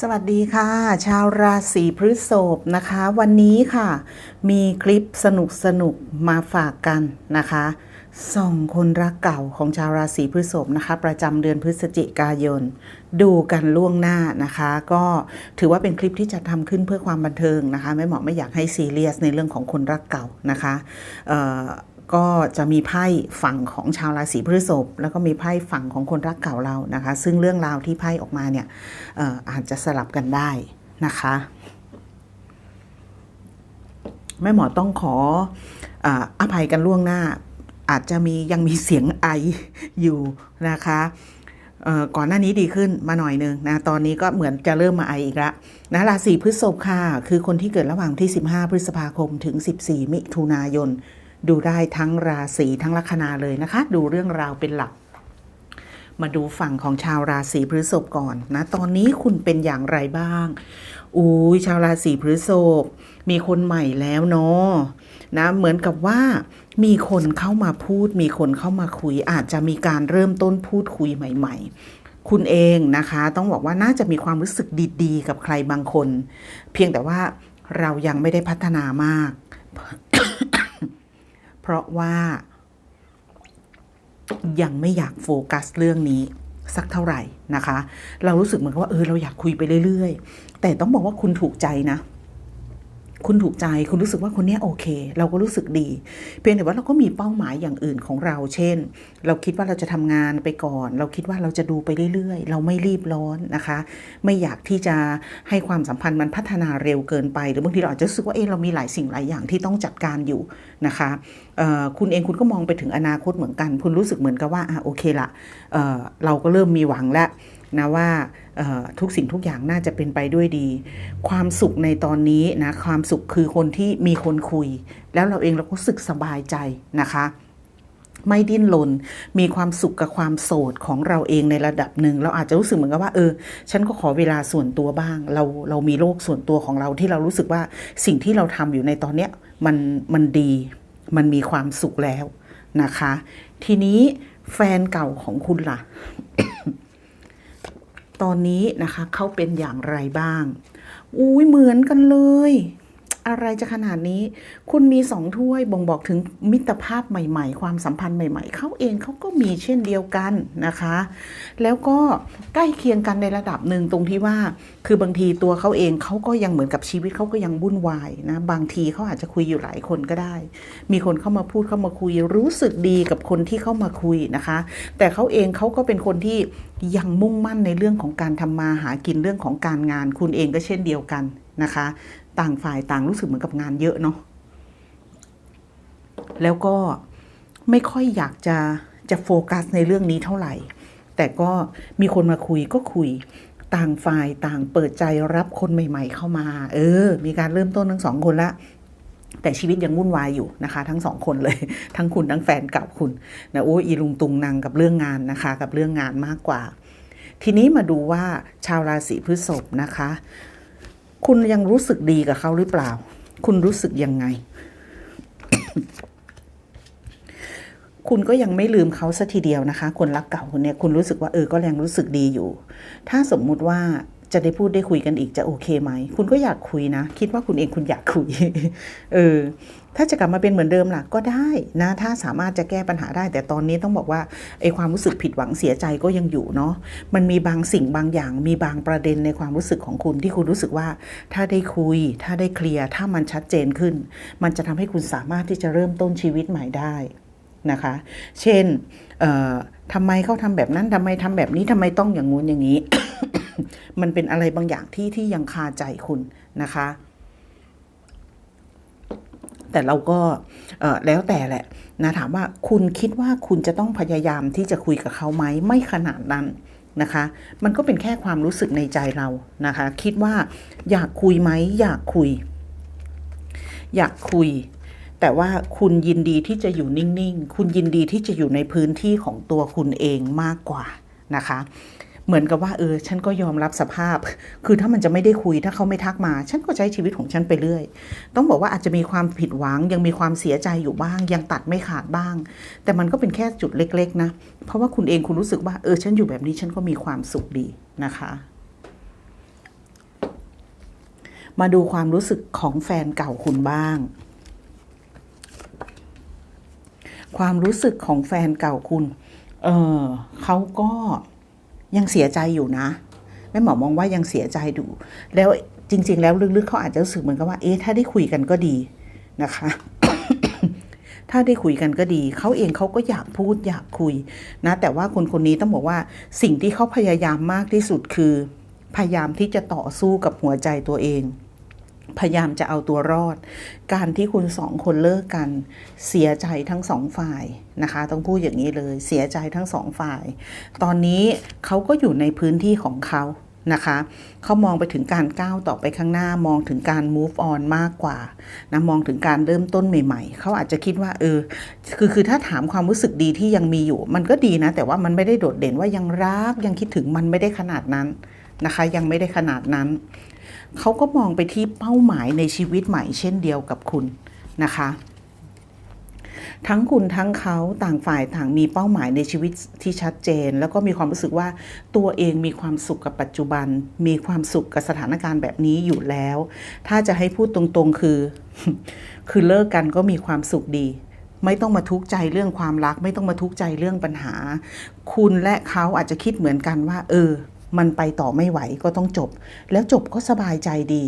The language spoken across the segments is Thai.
สวัสดีค่ะ ชาวราศีพฤษภนะคะ วันนี้ค่ะ มีคลิปสนุกสนุกมาฝากกันนะคะส่องคนรักเก่าของชาวราศีพฤษภนะคะ ประจำเดือนพฤศจิกายน ดูกันล่วงหน้านะคะ ก็ถือว่าเป็นคลิปที่จะทำขึ้นเพื่อความบันเทิงนะคะ ไม่เหมาะไม่อยากให้ซีเรียสในเรื่องของคนรักเก่านะคะ ก็จะมีไพ่ฝั่งของชาวราศีพฤษภแล้วก็มีไพ่ฝั่งของคนรักเก่าเรานะคะ ซึ่งเรื่องราวที่ไพ่ออกมาเนี่ยอออาจจะสลับกันได้นะคะแม่หมอต้องขอออภัยกันล่วงหน้า อาจจะมียังมีเสียงไออยู่นะคะก่อนหน้านี้ดีขึ้นมาหน่อยนึงนะตอนนี้ก็เหมือนจะเริ่มมาไออีกแล้วนะราศีพฤษภค่ะ คือคนที่เกิดระหว่างที่ 15 พฤษภาคมถึง 14 มิถุนายน ดูได้ทั้งราศีทั้งลัคนาเลยนะคะ ดูเรื่องราวเป็นหลัก มาดูฝั่งของชาวราศีพฤษภก่อนนะ ตอนนี้คุณเป็นอย่างไรบ้างอุ้ยชาวราศีพฤษภมีคนใหม่แล้วเนาะนะเหมือนกับว่ามีคนเข้ามาพูด มีคนเข้ามาคุย อาจจะมีการเริ่มต้นพูดคุยใหม่ ๆ คุณเองนะคะ ต้องบอกว่าน่าจะมีความรู้สึกดีๆ กับใครบางคน เพียงแต่ว่าเรายังไม่ได้พัฒนามาก เพราะว่า ยังไม่อยากโฟกัสเรื่องนี้สักเท่าไหร่นะคะ เรารู้สึกเหมือนกับว่าเออเราอยากคุยไปเรื่อย ๆ แต่ต้องบอกว่าคุณถูกใจนะ คุณถูกใจคุณรู้สึกว่าคนนี้โอเค เราก็รู้สึกดี เพียงแต่ว่าเราก็มีเป้าหมายอย่างอื่นของเรา เช่น เราคิดว่าเราจะทำงานไปก่อน เราคิดว่าเราจะดูไปเรื่อยๆ เราไม่รีบร้อนนะคะ ไม่อยากที่จะให้ความสัมพันธ์มันพัฒนาเร็วเกินไป หรือบางทีเราอาจจะรู้สึกว่าเออเรามีหลายสิ่งหลายอย่างที่ต้องจัดการอยู่นะคะคุณเองคุณก็มองไปถึงอนาคตเหมือนกัน คุณรู้สึกเหมือนกับว่าอะโอเคละเเราก็เริ่มมีหวังแล้ว นะว่าทุกสิ่งทุกอย่างน่าจะเป็นไปด้วยดี ความสุขในตอนนี้นะความสุขคือคนที่มีคนคุย แล้วเราเองเราก็สึกสบายใจนะคะไม่ดิ้นรนมีความสุขกับความโสดของเราเองในระดับหนึ่ง เราอาจจะรู้สึกเหมือนกับว่า เออ ฉันก็ขอเวลาส่วนตัวบ้าง เราเรามีโลกส่วนตัวของเราที่เรารู้สึกว่าสิ่งที่เราทำอยู่ในตอนเนี้ยมันมันดีมันมีความสุขแล้วนะคะ ทีนี้แฟนเก่าของคุณล่ะ ตอนนี้นะคะเขาเป็นอย่างไรบ้าง อุ้ยเหมือนกันเลย อะไรจะขนาดนี้ คุณมีสองถ้วยบ่งบอกถึงมิตรภาพใหม่ๆ ความสัมพันธ์ใหม่ ๆ เขาเองเขาก็มีเช่นเดียวกันนะคะ แล้วก็ใกล้เคียงกันในระดับหนึ่งตรงที่ว่า คือบางทีตัวเขาเองเขาก็ยังเหมือนกับชีวิตเขาก็ยังวุ่นวายนะบางทีเขาอาจจะคุยอยู่หลายคนก็ได้ มีคนเข้ามาพูดเข้ามาคุยรู้สึกดีกับคนที่เข้ามาคุยนะคะ แต่เขาเองเขาก็เป็นคนที่ยังมุ่งมั่นในเรื่องของการทำมาหากินเรื่องของการงาน คุณเองก็เช่นเดียวกันนะคะ ต่างฝ่ายต่างรู้สึกเหมือนกับงานเยอะเนาะแล้วก็ไม่ค่อยอยากจะจะโฟกัสในเรื่องนี้เท่าไหร่ แต่ก็มีคนมาคุยก็คุยต่างฝ่ายต่างเปิดใจรับคนใหม่ ๆ เข้ามา เออ มีการเริ่มต้นทั้งสองคนละแต่ชีวิตยังวุ่นวายอยู่นะคะ ทั้งสองคนเลย ทั้งคุณทั้งแฟนเก่าคุณนะโอ้ยอีลุงตุงนางกับเรื่องงานนะคะ กับเรื่องงานมากกว่า ทีนี้มาดูว่าชาวราศีพฤษภนะคะ คุณยังรู้สึกดีกับเขาหรือเปล่า คุณรู้สึกยังไง คุณก็ยังไม่ลืมเขาสัทีเดียวนะคะ คนรักเก่าคนเนี้ยคุณรู้สึกว่าเออก็ยังรู้สึกดีอยู่ ถ้าสมมุติว่า จะได้พูดได้คุยกันอีกจะโอเคไหม คุณก็อยากคุยนะ คิดว่าคุณเองคุณอยากคุย เออ ถ้าจะกลับมาเป็นเหมือนเดิมล่ะก็ได้นะ ถ้าสามารถจะแก้ปัญหาได้ แต่ตอนนี้ต้องบอกว่าไอ้ความรู้สึกผิดหวังเสียใจก็ยังอยู่เนาะ มันมีบางสิ่งบางอย่าง มีบางประเด็นในความรู้สึกของคุณที่คุณรู้สึกว่า ถ้าได้คุย ถ้าได้เคลียร์ ถ้ามันชัดเจนขึ้น มันจะทำให้คุณสามารถที่จะเริ่มต้นชีวิตใหม่ได้นะคะ เช่น เอ่อ ทำไมเขาทำแบบนั้นทำไมทำแบบนี้ทำไมต้องอย่างงู้นอย่างนี้ มันเป็นอะไรบางอย่างที่ที่ยังคาใจคุณนะคะ แต่เราก็แล้วแต่แหละนะถามว่าคุณคิดว่าคุณจะต้องพยายามที่จะคุยกับเขาไหมไม่ขนาดนั้นนะคะ มันก็เป็นแค่ความรู้สึกในใจเรานะคะ คิดว่าอยากคุยไหมอยากคุย อยากคุย แต่ว่าคุณยินดีที่จะอยู่นิ่งๆ คุณยินดีที่จะอยู่ในพื้นที่ของตัวคุณเองมากกว่านะคะ เหมือนกับว่าเออฉันก็ยอมรับสภาพ คือถ้ามันจะไม่ได้คุยถ้าเขาไม่ทักมา ฉันก็ใช้ชีวิตของฉันไปเรื่อย ต้องบอกว่าอาจจะมีความผิดหวังยังมีความเสียใจอยู่บ้าง ยังตัดไม่ขาดบ้าง แต่มันก็เป็นแค่จุดเล็ก ๆ นะ เพราะว่าคุณเองคุณรู้สึกว่าเออฉันอยู่แบบนี้ฉันก็มีความสุขดีนะคะมาดูความรู้สึกของแฟนเก่าคุณบ้าง ความรู้สึกของแฟนเก่าคุณ เออเขาก็ยังเสียใจอยู่นะแม่หมอมองว่ายังเสียใจอยู่แล้วจริง ๆ แล้วลึกๆเขาอาจจะรู้สึกเหมือนกับว่า เอ๊ะถ้าได้คุยกันก็ดีนะคะ ถ้าได้คุยกันก็ดี เขาเองเขาก็อยากพูดอยากคุยนะ แต่ว่าคนคนนี้ต้องบอกว่าสิ่งที่เขาพยายามมากที่สุดคือ พยายามที่จะต่อสู้กับหัวใจตัวเอง พยายามจะเอาตัวรอด การที่คุณสองคนเลิกกัน เสียใจทั้งสองฝ่ายนะคะ ต้องพูดอย่างนี้เลย เสียใจทั้งสองฝ่าย ตอนนี้เขาก็อยู่ในพื้นที่ของเขานะคะ เขามองไปถึงการก้าวต่อไปข้างหน้ามองถึงการ move on มากกว่านะมองถึงการเริ่มต้นใหม่ ๆ เขาอาจจะคิดว่าเออคือคือถ้าถามความรู้สึกดีที่ยังมีอยู่ มันก็ดีนะ แต่ว่ามันไม่ได้โดดเด่นว่ายังรักยังคิดถึงมันไม่ได้ขนาดนั้น นะคะ ยังไม่ได้ขนาดนั้น เขาก็มองไปที่เป้าหมายในชีวิตใหม่เช่นเดียวกับคุณนะคะ ทั้งคุณทั้งเขาต่างฝ่ายต่างมีเป้าหมายในชีวิตที่ชัดเจน แล้วก็มีความรู้สึกว่าตัวเองมีความสุขกับปัจจุบัน มีความสุขกับสถานการณ์แบบนี้อยู่แล้ว ถ้าจะให้พูดตรงๆคือ คือเลิกกันก็มีความสุขดีไม่ต้องมาทุกข์ใจเรื่องความรัก ไม่ต้องมาทุกข์ใจเรื่องปัญหา คุณและเขาอาจจะคิดเหมือนกันว่า เออ มันไปต่อไม่ไหวก็ต้องจบ แล้วจบก็สบายใจดี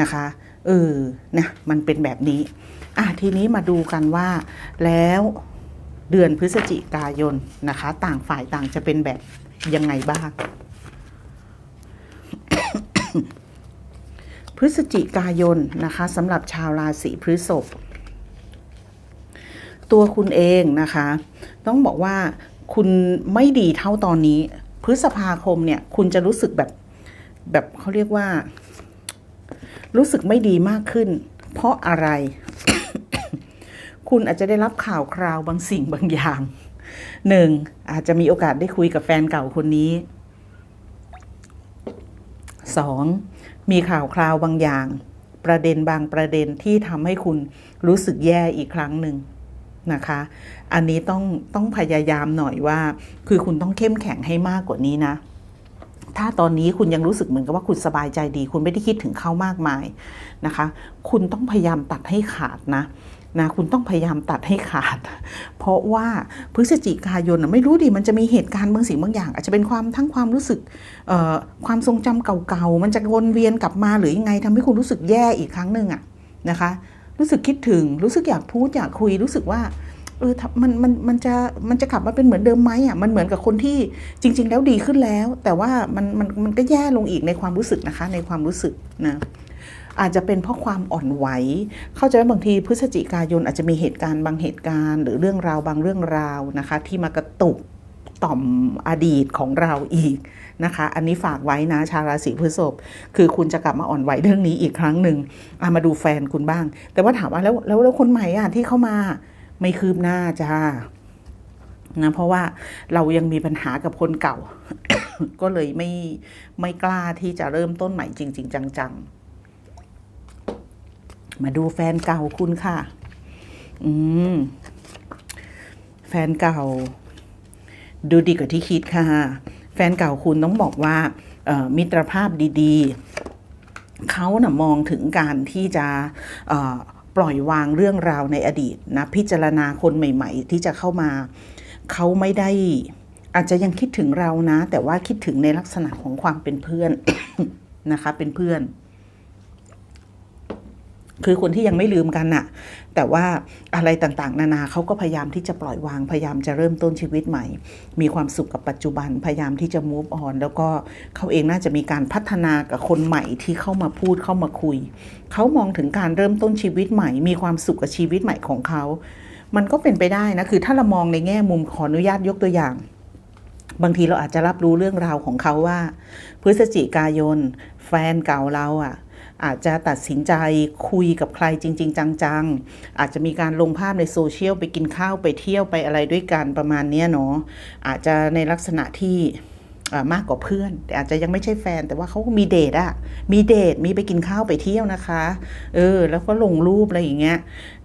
นะคะเออนะมันเป็นแบบนี้อะทีนี้มาดูกันว่าแล้วเดือนพฤศจิกายนนะคะ ต่างฝ่ายต่างจะเป็นแบบยังไงบ้าง พฤศจิกายนนะคะสำหรับชาวราศีพฤษภตัวคุณเองนะคะ ต้องบอกว่าคุณไม่ดีเท่าตอนนี้ พฤษภาคมเนี่ย คุณจะรู้สึกแบบแบบเขาเรียกว่า รู้สึกไม่ดีมากขึ้น เพราะอะไร คุณอาจจะได้รับข่าวคราวบางสิ่งบางอย่างหนึ่งอาจจะมีโอกาสได้คุยกับแฟนเก่าคนนี้สองมีข่าวคราวบางอย่าง ประเด็นบางประเด็นที่ทำให้คุณรู้สึกแย่อีกครั้งหนึ่ง นะคะ อันนี้ต้องต้องพยายามหน่อยว่า คือคุณต้องเข้มแข็งให้มากกว่านี้นะ ถ้าตอนนี้คุณยังรู้สึกเหมือนกับว่าคุณสบายใจดี คุณไม่ได้คิดถึงเขามากมายนะคะ คุณต้องพยายามตัดให้ขาดนะนะคุณต้องพยายามตัดให้ขาด เพราะว่าพฤศจิกายนน่ะไม่รู้ดิมันจะมีเหตุการณ์บางสิ่งบางอย่าง อาจจะเป็นความทั้งความรู้สึกความทรงจำเก่าๆ มันจะวนเวียนกลับมาหรือยังไงทำให้คุณรู้สึกแย่อีกครั้งหนึ่งอะนะคะ รู้สึกคิดถึง รู้สึกอยากพูดอยากคุยรู้สึกว่าเออมันมันมันจะมันจะกลับมาเป็นเหมือนเดิมไหมอะมันเหมือนกับคนที่จริง ๆ แล้วดีขึ้นแล้ว แต่ว่ามันมันมันก็แย่ลงอีกในความรู้สึกนะคะ ในความรู้สึกนะอาจจะเป็นเพราะความอ่อนไหว เข้าใจว่าบางทีพฤศจิกายนอาจจะมีเหตุการณ์บางเหตุการณ์ หรือเรื่องราวบางเรื่องราวนะคะ ที่มากระตุก ต่อมอดีตของเราอีกนะคะ อันนี้ฝากไว้นะชาวราศีพฤษภคือคุณจะกลับมาอ่อนไหวเรื่องนี้อีกครั้งหนึ่งอะมาดูแฟนคุณบ้าง แต่ว่าถามว่าแล้วแล้วแล้วคนใหม่อะที่เข้ามาไม่คืบหน้าจ้านะเพราะว่าเรายังมีปัญหากับคนเก่า ก็เลยไม่ไม่กล้าที่จะเริ่มต้นใหม่จริง ๆ จัง ๆ มาดูแฟนเก่าคุณค่ะ อืมแฟนเก่า ดูดีกว่าที่คิดค่ะ แฟนเก่าคุณต้องบอกว่ามิตรภาพดีๆ เขานะ่ะมองถึงการที่จะปล่อยวางเรื่องราวในอดีตนะพิจารณาคนใหม่ ๆ ที่จะเข้ามา เขาไม่ได้อาจจะยังคิดถึงเรานะ แต่ว่าคิดถึงในลักษณะของความเป็นเพื่อนนะคะเป็นเพื่อน คือคนที่ยังไม่ลืมกันน่ะ แต่ว่าอะไรต่างๆ นานาเขาก็พยายามที่จะปล่อยวาง พยายามจะเริ่มต้นชีวิตใหม่ มีความสุขกับปัจจุบัน พยายามที่จะ move on แล้วก็เขาเองน่าจะมีการพัฒนากับคนใหม่ที่เข้ามาพูดเข้ามาคุย เขามองถึงการเริ่มต้นชีวิตใหม่ มีความสุขกับชีวิตใหม่ของเขา มันก็เป็นไปได้นะ คือถ้าเรามองในแง่มุมขออนุญาตยกตัวอย่าง บางทีเราอาจจะรับรู้เรื่องราวของเขาว่า พฤศจิกายน แฟนเก่าเราอะ อาจจะตัดสินใจคุยกับใครจริง ๆ จัง ๆ อาจจะมีการลงภาพในโซเชียลไปกินข้าวไปเที่ยวไปอะไรด้วยกันประมาณนี้เนาะอาจจะในลักษณะที่มากกว่าเพื่อน แต่อาจจะยังไม่ใช่แฟนแต่ว่าเขาก็มีเดทอะมีเดทมีไปกินข้าวไปเที่ยวนะคะ เออ แล้วก็ลงรูปอะไรอย่างเงี้ย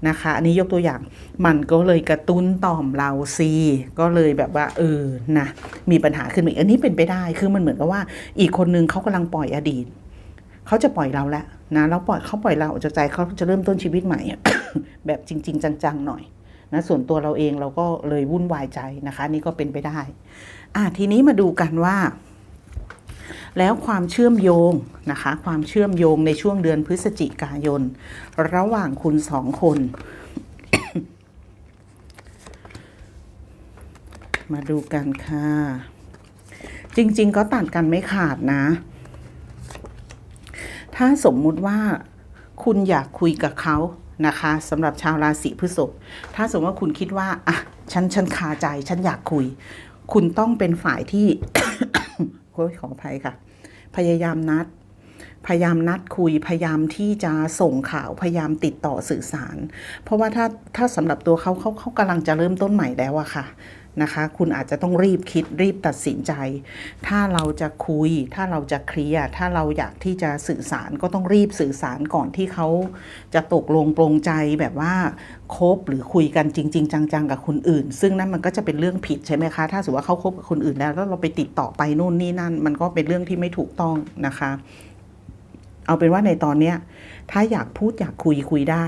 นะคะ อันนี้ยกตัวอย่างมันก็เลยกระตุ้นต่อมเราซีก็เลยแบบว่า เออนะมีปัญหาขึ้นมาอีกอันนี้เป็นไปได้คือมันเหมือนกับว่า อีกคนนึงเขากำลังปล่อยอดีต เขาจะปล่อยเราแล้วนะแล้วปล่อยเขาปล่อยเราออกจากใจเขาจะเริ่มต้นชีวิตใหม่ แบบจริง ๆ จังๆหน่อยนะส่วนตัวเราเองเราก็เลยวุ่นวายใจนะคะ นี่ก็เป็นไปได้ อะทีนี้มาดูกันว่า แล้วความเชื่อมโยงนะคะ ความเชื่อมโยงในช่วงเดือนพฤศจิกายน ระหว่างคุณสองคน มาดูกันค่ะ จริง ๆ ก็ตัดกันไม่ขาดนะ ถ้าสมมุติว่าคุณอยากคุยกับเขานะคะสำหรับชาวราศีพฤษภถ้าสมมติว่าคุณคิดว่าอะฉันฉันคาใจฉันอยากคุย คุณต้องเป็นฝ่ายที่โอ้ยขออภัยค่ะ พยายามนัด พยายามนัดคุย พยายามที่จะส่งข่าว พยายามติดต่อสื่อสาร เพราะว่าถ้าถ้าสำหรับตัวเขาเขาเขากำลังจะเริ่มต้นใหม่แล้วอะค่ะ นะคะ คุณอาจจะต้องรีบคิดรีบตัดสินใจ ถ้าเราจะคุย ถ้าเราจะเคลียร์ถ้าเราอยากที่จะสื่อสารก็ต้องรีบสื่อสารก่อนที่เขาจะตกลงปรงใจแบบว่าคบหรือคุยกันจริง ๆ จัง ๆ กับคนอื่น ซึ่งนั่นมันก็จะเป็นเรื่องผิดใช่ไหมคะ ถ้าสมมติว่าเขาคบกับคนอื่นแล้วแล้วเราไปติดต่อไปนู่นนี่นั่น มันก็เป็นเรื่องที่ไม่ถูกต้องนะคะ เอาเป็นว่าในตอนเนี้ยถ้าอยากพูดอยากคุยคุยได้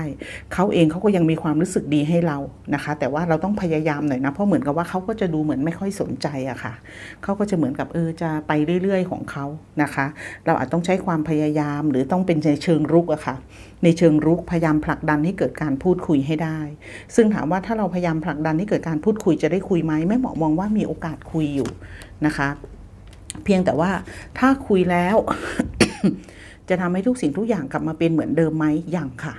เขาเองเขาก็ยังมีความรู้สึกดีให้เรานะคะ แต่ว่าเราต้องพยายามหน่อยนะเพราะเหมือนกับว่าเขาก็จะดูเหมือนไม่ค่อยสนใจอะค่ะเขาก็จะเหมือนกับเออจะไปเรื่อยๆ ของเขานะคะ เราอาจต้องใช้ความพยายามหรือต้องเป็นในเชิงรุกอะค่ะ ในเชิงรุกพยายามผลักดันให้เกิดการพูดคุยให้ได้ ซึ่งถามว่าถ้าเราพยายามผลักดันให้เกิดการพูดคุยจะได้คุยไหมแม่หมอมองว่ามีโอกาสคุยอยู่นะคะ เพียงแต่ว่าถ้าคุยแล้ว จะทำให้ทุกสิ่งทุกอย่างกลับมาเป็นเหมือนเดิมไหมอยังค่ะ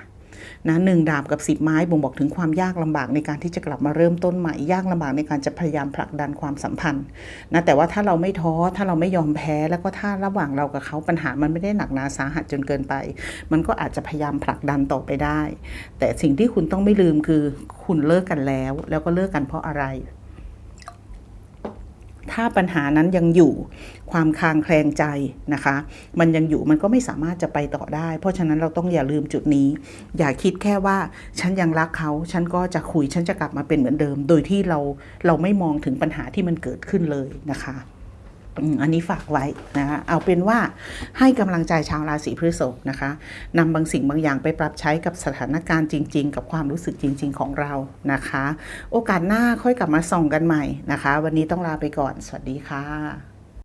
นะหนึ่งดาบกับสิบไม้บ่งบอกถึงความยากลำบากในการที่จะกลับมาเริ่มต้นใหม่ยากลำบากในการจะพยายามผลักดันความสัมพันธ์นะแต่ว่าถ้าเราไม่ท้อถ้าเราไม่ยอมแพ้แล้วก็ถ้าระหว่างเรากับเขาปัญหามันไม่ได้หนักหนาสาหัสจนเกินไป มันก็อาจจะพยายามผลักดันต่อไปได้ แต่สิ่งที่คุณต้องไม่ลืมคือคุณเลิกกันแล้ว แล้วก็เลิกกันเพราะอะไร ถ้าปัญหานั้นยังอยู่ความคางแคลงใจนะคะ มันยังอยู่มันก็ไม่สามารถจะไปต่อได้ เพราะฉะนั้นเราต้องอย่าลืมจุดนี้ อย่าคิดแค่ว่าฉันยังรักเขาฉันก็จะคุยฉันจะกลับมาเป็นเหมือนเดิม โดยที่เราเราไม่มองถึงปัญหาที่มันเกิดขึ้นเลยนะคะ อันนี้ฝากไว้นะคะเอาเป็นว่าให้กำลังใจชาวราศีพฤษภนะคะนำบางสิ่งบางอย่างไปปรับใช้กับสถานการณ์จริง ๆ กับความรู้สึกจริง ๆ ของเรานะคะ โอกาสหน้าค่อยกลับมาส่องกันใหม่นะคะ วันนี้ต้องลาไปก่อน สวัสดีค่ะ